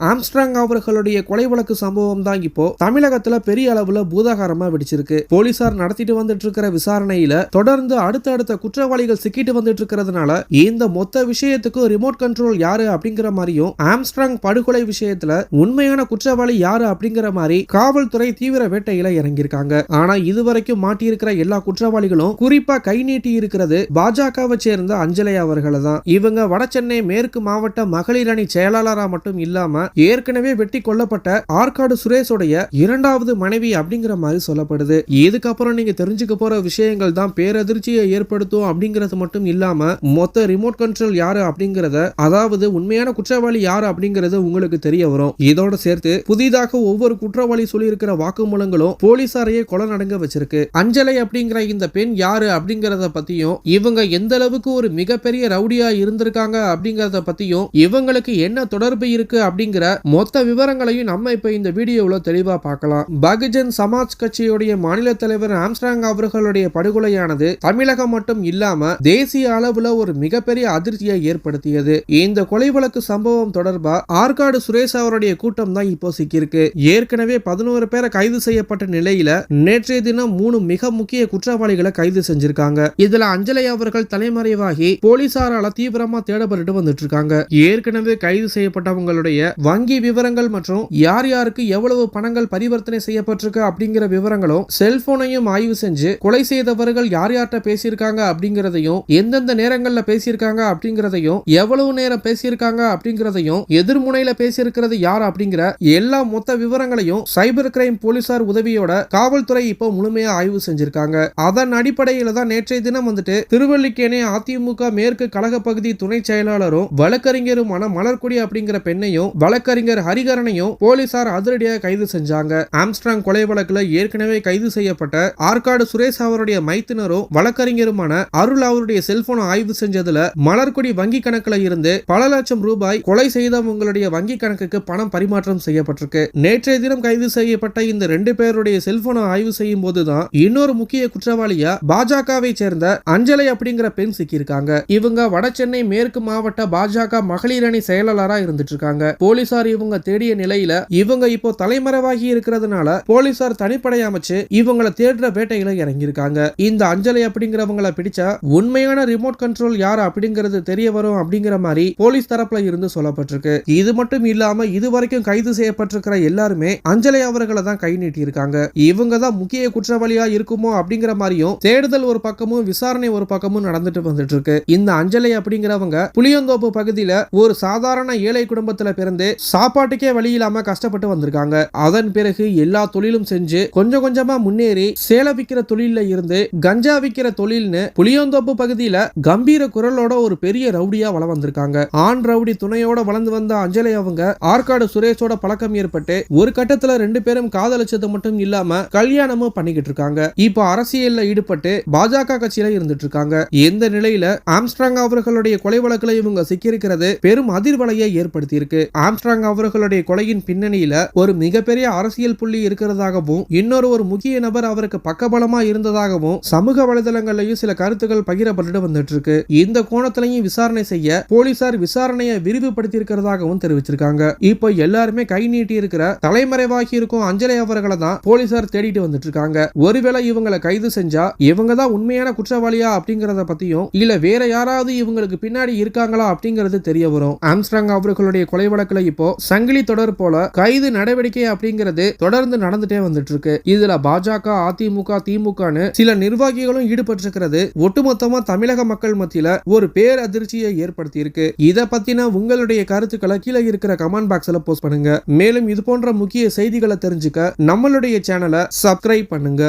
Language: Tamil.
ஆம்ஸ்ட்ராங் அவர்களுடைய கொலை வழக்கு சம்பவம் தான் இப்போ தமிழகத்துல பெரிய அளவுல பூதாகாரமா வெடிச்சிருக்கு. போலீசார் நடத்திட்டு வந்துட்டு இருக்கிற விசாரணையில தொடர்ந்து அடுத்தடுத்த குற்றவாளிகள் சிக்கிட்டு வந்துட்டு இருக்கிறதுனால இந்த மொத்த விஷயத்துக்கும் ரிமோட் கண்ட்ரோல் யாரு அப்படிங்கிற மாதிரியும் ஆம்ஸ்ட்ராங் படுகொலை விஷயத்துல உண்மையான குற்றவாளி யாரு அப்படிங்கிற மாதிரி காவல்துறை தீவிர வேட்டையில இறங்கியிருக்காங்க. ஆனா இதுவரைக்கும் மாட்டியிருக்கிற எல்லா குற்றவாளிகளும் குறிப்பா கை நீட்டி இருக்கிறது பாஜகவை சேர்ந்த அஞ்சலை அவர்களை தான் இவங்க வடசென்னை மேற்கு மாவட்ட மகளிர் அணி செயலாளரா மட்டும் இல்லாம ஏற்கனவே வெட்டி கொல்லப்பட்ட ஆற்காடு சுரேஷோடைய இரண்டாவது மனைவி அப்படிங்கிற மாதிரி சொல்லப்படுது. இதுக்கப்புறம் நீங்க தெரிஞ்சுக்க போற விஷயங்கள் தான் பேரதிர்ச்சியை ஏற்படுத்தும் அப்படிங்கிறது மட்டும் இல்லாம மொத்த ரிமோட் கண்ட்ரோல் யாரு அப்படிங்கறத அதாவது உண்மையான குற்றவாளி யாரு அப்படிங்கறது உங்களுக்கு தெரிய வரும். இதோட சேர்த்து புதிதாக ஒவ்வொரு குற்றவாளி சொல்லியிருக்கிற வாக்குமூலங்களும் போலீசாரையே கொலை நடங்க வச்சிருக்கு. அஞ்சலை அப்படிங்கிற இந்த பெண் யாரு அப்படிங்கறத பத்தியும் இவங்க எந்த அளவுக்கு ஒரு மிகப்பெரிய ரவுடியா இருந்திருக்காங்க அப்படிங்கறத பத்தியும் இவங்களுக்கு என்ன தொடர்பு இருக்கு அப்படிங்கிற அப்படிங்கிற மொத்த விவரங்களையும் நம்ம இப்ப இந்த வீடியோவில் தெளிவா பார்க்கலாம். பகுஜன் சமாஜ் கட்சியுடைய மாநில தலைவர் ஆம்ஸ்ட்ராங் அவர்களுடைய படுகொலையானது தமிழகம் மட்டும் இல்லாம தேசிய அளவுல ஒரு மிகப்பெரிய அதிர்ச்சியை ஏற்படுத்தியது. இந்த கொலை வழக்கு சம்பவம் தொடர்பா ஆற்காடு சுரேஷ் அவருடைய கூட்டம் தான் இப்போ சிக்கியிருக்கு. ஏற்கனவே பதினோரு பேரை கைது செய்யப்பட்ட நிலையில நேற்றைய தினம் மூணு மிக முக்கிய குற்றவாளிகளை கைது செஞ்சிருக்காங்க. இதுல அஞ்சலை அவர்கள் தலைமறைவாகி போலீசாரால தீவிரமா தேடப்பட்டு வந்துட்டு இருக்காங்க. ஏற்கனவே கைது செய்யப்பட்டவங்களுடைய வங்கி விவரங்கள் மற்றும் யார் யாருக்கு எவ்வளவு பணங்கள் பரிவர்த்தனை செய்யப்பட்டிருக்கு அப்படிங்கிற விவரங்களும் செல்போனையும் ஆய்வு செஞ்சு கொலை செய்தவர்கள் யார் யார்கிட்ட பேசியிருக்காங்க அப்படிங்கிறதையும் எந்தெந்த நேரங்களில் பேசியிருக்காங்க அப்படிங்கிறதையும் எவ்வளவு நேரம் பேசியிருக்காங்க அப்படிங்கிறதையும் எதிர்முனையில பேசியிருக்கிறது யார் அப்படிங்கிற எல்லா மொத்த விவரங்களையும் சைபர் கிரைம் போலீசார் உதவியோட காவல்துறை இப்போ முழுமையா ஆய்வு செஞ்சிருக்காங்க. அதன் அடிப்படையில தான் நேற்றைய தினம் வந்துட்டு திருவல்லிக்கேணி அதிமுக மேற்கு கழக பகுதி துணை செயலாளரும் வழக்கறிஞருமான மலர்கொடி அப்படிங்கிற பெண்ணையும் வழக்கறிஞர் ஹரிகரனையும் போலீசார் அதிரடியாக கைது செஞ்சாங்க. ஆம்ஸ்ட்ராங் கொலை வழக்குல ஏற்கனவே கைது செய்யப்பட்ட ஆற்காடு சுரேஷ் அவருடைய மைத்தினரும் வழக்கறிஞருமான அருள் அவருடைய செல்போனை ஆய்வு செஞ்சதுல மலர்கொடி வங்கி கணக்குல இருந்து பல லட்சம் ரூபாய் கொலை செய்தவங்களுடைய வங்கி கணக்குக்கு பணம் பரிமாற்றம் செய்யப்பட்டிருக்கு. நேற்றைய தினம் கைது செய்யப்பட்ட இந்த ரெண்டு பேருடைய செல்போனை ஆய்வு செய்யும் போதுதான் இன்னொரு முக்கிய குற்றவாளியா பாஜகவை சேர்ந்த அஞ்சலை அப்படிங்கிற பெண் சிக்கியிருக்காங்க. இவங்க வட சென்னை மேற்கு மாவட்ட பாஜக மகளிர் அணி செயலாளரா இருந்துட்டு இருக்காங்க. போலீஸ் போலீசார் இவங்க தேடிய நிலையில இவங்க இப்போ தலைமறைவாகி இருக்கிறதுனால போலீசார் தனிப்படை அமைச்சு இவங்களை தேடுற வேட்டையில இறங்கியிருக்காங்க. இந்த அஞ்சலை அப்படிங்கிறவங்களை பிடிச்சா உண்மையான ரிமோட் கண்ட்ரோல் யார் அப்படிங்கிறது தெரிய வரும் அப்படிங்கிற மாதிரி போலீஸ் தரப்புல இருந்து சொல்லப்பட்டிருக்கு. இது மட்டும் இல்லாம இதுவரைக்கும் கைது செய்யப்பட்டிருக்கிற எல்லாருமே அஞ்சலை அவர்களை தான் கை நீட்டி இருக்காங்க இவங்க தான் முக்கிய குற்றவாளியா இருக்குமோ அப்படிங்கிற மாதிரியும் தேடுதல் ஒரு பக்கமும் விசாரணை ஒரு பக்கமும் நடந்துட்டு வந்துட்டு இருக்கு. இந்த அஞ்சலை அப்படிங்கிறவங்க புளியந்தோப்பு பகுதியில ஒரு சாதாரண ஏழை குடும்பத்துல பிறந்து சாப்பாட்டுக்கே வழி இல்லாம கஷ்டப்பட்டு வந்திருக்காங்க. அதன் பிறகு எல்லா தொழிலும் செஞ்சு கொஞ்சம் கொஞ்சமா முன்னேறி சேலை விற்கிற தொழில இருந்து கஞ்சா விக்கிற தொழில்னு புளியந்தோப்பு பகுதியில கம்பீர குரலோட ஒரு பெரிய ரவுடியா வள வந்திருக்காங்க. ஆண் ரவுடி துணையோட வளர்ந்து வந்த அஞ்சலி அவங்க ஆற்காடு சுரேஷோட பழக்கம் ஏற்பட்டு ஒரு கட்டத்துல ரெண்டு பேரும் காதலிச்சது மட்டும் இல்லாம கல்யாணமும் பண்ணிக்கிட்டு இருக்காங்க. இப்போ அரசியல்ல ஈடுபட்டு பாஜக கட்சியில இருந்துட்டு இருக்காங்க. எந்த நிலையில ஆம்ஸ்ட்ராங் அவர்களுடைய கொலை வழக்குல இவங்க சிக்கியிருக்கிறது பெரும் அதிர்வலையை ஏற்படுத்தி இருக்கு ஆம்ஸ்ட்ராங் அவர்களுடைய கொலையின் பின்னணியில ஒரு மிகப்பெரிய அரசியல் புள்ளி இருக்கிறதாகவும் இன்னொரு ஒரு முக்கிய நபர் அவருக்கு பக்கபலமா இருந்ததாகவும் சமூக வலைதளங்கள்லயும் சில கருத்துக்கள் பகிரப்பட்டு வந்துட்டு இருக்கு இந்த கோணத்திலையும் விசாரணை செய்ய போலீசார் விசாரணையை விரிவுபடுத்தி இருக்கிறதாகவும் தெரிவிச்சிருக்காங்க. இப்போ எல்லாருமே கை நீட்டி இருக்கிற தலைமறைவாகி இருக்கும் அஞ்சலை அவர்களை தான் போலீசார் தேடிட்டு வந்துட்டு இருக்காங்க ஒருவேளை இவங்களை கைது செஞ்சா இவங்க தான் உண்மையான குற்றவாளியா அப்படிங்கறத பத்தியும் இல்ல வேற யாராவது இவங்களுக்கு பின்னாடி இருக்காங்களா அப்படிங்கிறது தெரிய வரும். ஆம்ஸ்ட்ராங் அவர்களுடைய கொலை வழக்கில் இப்போ சங்கிலி தொடர் போல கைது நடவடிக்கை அப்படிங்கிறது தொடர்ந்து நடந்துட்டே வந்துட்டு இருக்கு இதுல பாஜக அதிமுக திமுகன்னு சில நிர்வாகிகளும் ஈடுபட்டிருக்கிறது. ஒட்டுமொத்தமா தமிழக மக்கள் மத்தியில ஒரு பேரதிர்ச்சியை ஏற்படுத்தி இருக்கு இத பத்தின உங்களுடைய கருத்துக்களை கீழே இருக்கிற கமெண்ட் பாக்ஸ்ல போஸ்ட் பண்ணுங்க. மேலும் இது போன்ற முக்கிய செய்திகளை தெரிஞ்சுக்க நம்மளுடைய சேனலை சப்ஸ்கிரைப் பண்ணுங்க.